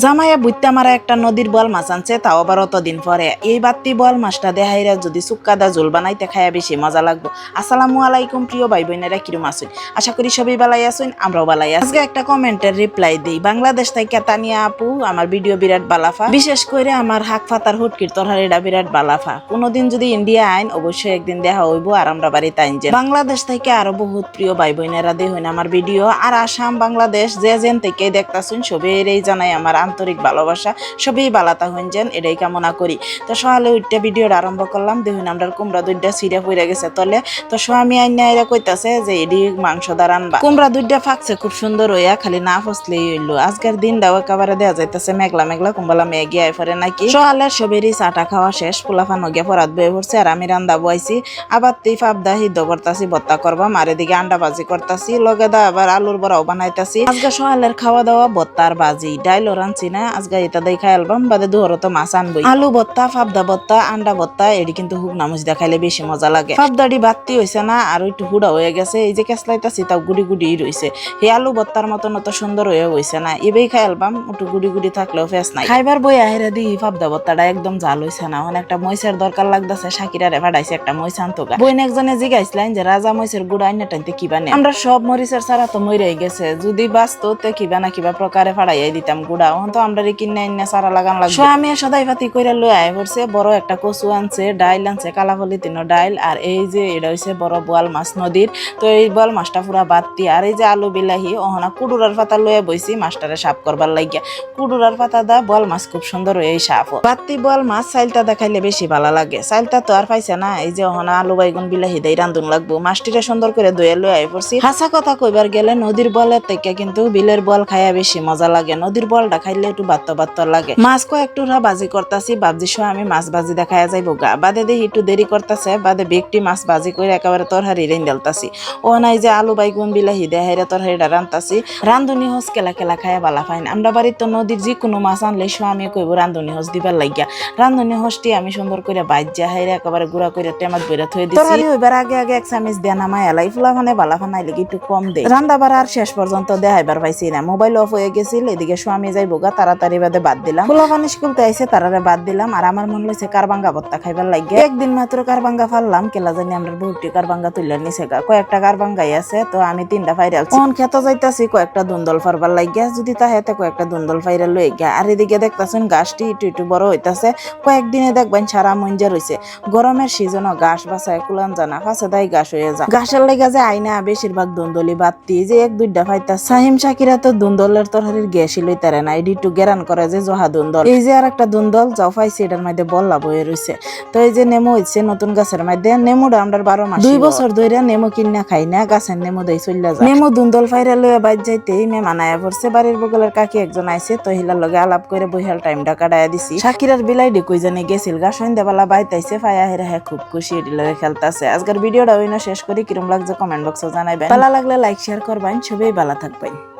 জামাইয়া বুইতে মারা একটা নদীর বল মাছ আনছে, তাও আবার অতদিন পরে। এই বাত্তি বল মাছটা দেহাইরা যদি সুক্কাদা জোল বানাইতে খাইয়া বেশি মজা লাগবো। আসসালামু আলাইকুম প্রিয় ভাই বোনেরা কিরম আছেন? আশা করি সবাই বালাই আছেন, আমরাও বালাই আজকে একটা কমেন্টের রিপ্লাই দিই। বাংলাদেশ থেকে তানিয়া আপু, আমার ভিডিও বিরাট বালাফা। বিশেষ করে আমার হাক ফাতার হুটকির তরহারিটা বিরাট বালাফা। কোনোদিন যদি ইন্ডিয়া আইন, অবশ্যই একদিন দেখা হইব আর আমরা বাড়িতে আইন যে বাংলাদেশ থেকে আরও বহুত প্রিয় ভাই বোনেরা দেখুন আমার ভিডিও। আর আসাম, বাংলাদেশ, যে যেন থেকে দেখতাছুন, সবেরই জানাই আমার আন্তরিক ভালোবাসা, সবই বালাতা হইন যেন, এটাই কামনা করি। তো সকালে উঠতে ভিডিওটা আরম্ভ করলাম, দেখুন আমরা কুমড়া দুইটা সিরিয়া পড়ে গেছে তলে। তো স্বামী আইনা এরা কইতাছে যে এডি মাংস দাঁড়ান কুমড়া দুইটা ফাঁকছে, খুব সুন্দর হইয়া খালি না ফসলেই হইল। আজকের দিনটাও একেবারে দেওয়া যাইতেছে মেঘলা মেঘলা কুম্বালা মেঘি আই ফরে নাকি। সকালে সবেরই চাটা খাওয়া শেষ, পোলাফান গিয়া পরাত বয়ে পড়ছে আর আমি রান্দা বইছি। আবার তুই ফাবদা হিদ্ধ করতাছি বত্তা করবা, মারে দিকে আন্ডা ভাজি করতাছি, লগে দা আবার আলুর বড়াও বানাইতাছি। আজকে সকালের খাওয়া দাওয়া বত্তার বাজি ডাইলও রানছি না। আজকে এটা দেই খাই আলবাম বাদে দুহর তো মাছ আনবই। আলু বত্তা ফাবদা বত্তা আন্ডা বত্তা এটি কিন্তু হুক নামুজ দেখাইলে বেশি মজা লাগে। ফাবদাটি বাত্তি হইছে না, আর একটু হুড়া হয়ে গেছে, এই যে কেসলাইতাছি তাও গুড়ি গুড়ি রইছে। এই আলু বত্তার মতন অত সুন্দর হয়ে হইছে না। এবেই খাই আলবাম একটু গুড়ি গুড়ি থাকলেও ফেস নাই। খাইবার বই আহেরা দি, ফাবদা বত্তাটা একদম জাল হইছে না। অনেক একটা মহিষের দরকার লাগতেছে, সাকিরারে ভাড়াইছে একটা মহিষ আনতো গা। বইন একজনে জিগাইছিলেন যে, রাজা মহিষের গুড়া আইনা টাইতে কিবা নেই আমরা সব মরিচের সারা তো মরে গেছে। যদি বাঁচতো তে কিবা না কিবা প্রকারে ফাড়াইয়াই দিতাম গুড়া। ওহন তো আমরা কিনে আইনা সারা লাগান লাগবে। আমি সদাই পাতি কইরা লই আয় পড়ছে বড় একটা কচু আনছে, ডাইল আনছে, কালাফলি তিন ডাইল, আর এই যে এটা হইছে বড় বোয়াল মাছ নদীর। তো এই বোয়াল মাছটা পুরা বাতি আর এই যে আলু বিলাহি ওহনা কুডুরার পাতা লইয়া বইছি, মাছটারে সাফ করবার লাগিয়া। কুডুরার পাতা দা, বোয়াল মাছ খুব সুন্দর হয়ে সাফ বাতি বোয়াল মাছ চাইলটা দেখাইলে বেশি ভালো লাগে। চাইলটা তো আর পাইছে না, এই যে ওহনা আলু বাইগুন বিলাহি দেই রান্ধুন লাগবো। মাছটিরে সুন্দর করে ধুয়ে লই আই পড়ছি। হাসা কথা কইবার গেলে নদীর বলের থেকে কিন্তু বিলের বল খাইয়া বেশি মজা লাগে। নদীর বলটা খাইলে একটু বাত্ত বাত্ত লাগে। মাছ কয়েকটু রা বাজি করতাছি বাবজি সহ আমি মাছ বাজি দেখায়া যাইবো গা। বাদে দেখি একটু দেরি করতেছে বাদে বেগটি মাছ বাজি করে একেবারে তরহারি রেন দেলতাছি। ও নাই যে আলু বাইগুন বিলাহি দেহাইরা তরহারিটা রান্তাছি রান্ধুনি হোস কেলা কেলা খাইয়া বালা ফাইন। আমরা বাড়ির তো নদীর যে কোনো মাছ আনলে স্বামী কইব রান্ধুনি হোস দিবার লাগিয়া। রান্ধুনি হোসটি আমি সুন্দর করে বাইজা হাইরা একেবারে গুড়া করে টেমাত বইরা থই দিছি। তরহারি হইবার আগে আগে এক চামিচ দিয়া নামাই এলাই ফুলা ফানে বালা ফানাই লাগি একটু কম দে। রান্না বার আর শেষ পর্যন্ত দেখাইবার পাইছি না। মোবাইল অফ হয়ে গেছিল এদিকে স্বামী যাইবো গা তাড়াতাড়ি বাদে বাদ দিলাম। ফুলা ফানি স্কুলতে আইসে তারারে বাদ দিলাম। আর আমার মন লইছে কারবাঙ্গা ভত্তা খাইবার লাগে একদিন মাত্র কারবাঙ্গা ফাললাম কেলা জানি আমরা বহুটি কারবাঙ্গা তুইলা নিছে গা। কয়েকটা কারবাঙ্গাই আছে তো আমি তিনটা ফাইরাল কোন খেতে যাইতাছি কয়েকটা দুন্দল ফারবার লাগিয়া। যদি তা হেতে কয়েকটা দুন্দল ফাইরা লই গা আর এদিকে দেখতাছেন গাছটি একটু একটু বড় হইতাছে। কয়েকদিনে দেখবেন সারা মঞ্জা রইছে। গরমের সিজনও গাছ বাসায় কুলান জানা ফাঁসে দায় গাছ হয়ে যায়। গাছের লেগে যে আইনা বেশিরভাগ দুন্দলি বাত্তি যে এক দুইটা ফাইতা। সাহিম শাকিরা তো দুন্দলের তরহারির গ্যাসই লইতারে না এডি একটু গেরান করে যে জহা দুন্দল। এই যে আর একটা দুন্দল যাও পাইছে এটার মধ্যে বল্লা বয়ে রইছে। তো এই যে নেমু হইছে নতুন গাছের মধ্যে নেমুটা আমরা বারো মাস দুই বছর ধরে নেমু কিনা খাই না গাছের নেমু দেই চল্লা যায়। নেমু দুন্দল ফাইরা লইয়া বাইর যাইতেই মে মানায়া পড়ছে। বাড়ির বগলের কাকি একজন আইছে তো হিলার লগে আলাপ করে বইহাল টাইমটা কাটায়া দিছি। শাকিরার বিলাই ডিকুই জানে গেছিল গা সন্ধ্যাবেলা বাইতাইছে ফায়া হেরা হ্যাঁ খুব খুশি এটি লগে খেলতাছে। আজকের ভিডিওটা ওই শেষ করি কিরম লাগছে কমেন্ট বক্সে জানাইবেন। ভালো লাগলে লাইক শেয়ার করবেন সবাই ভালো থাকবেন।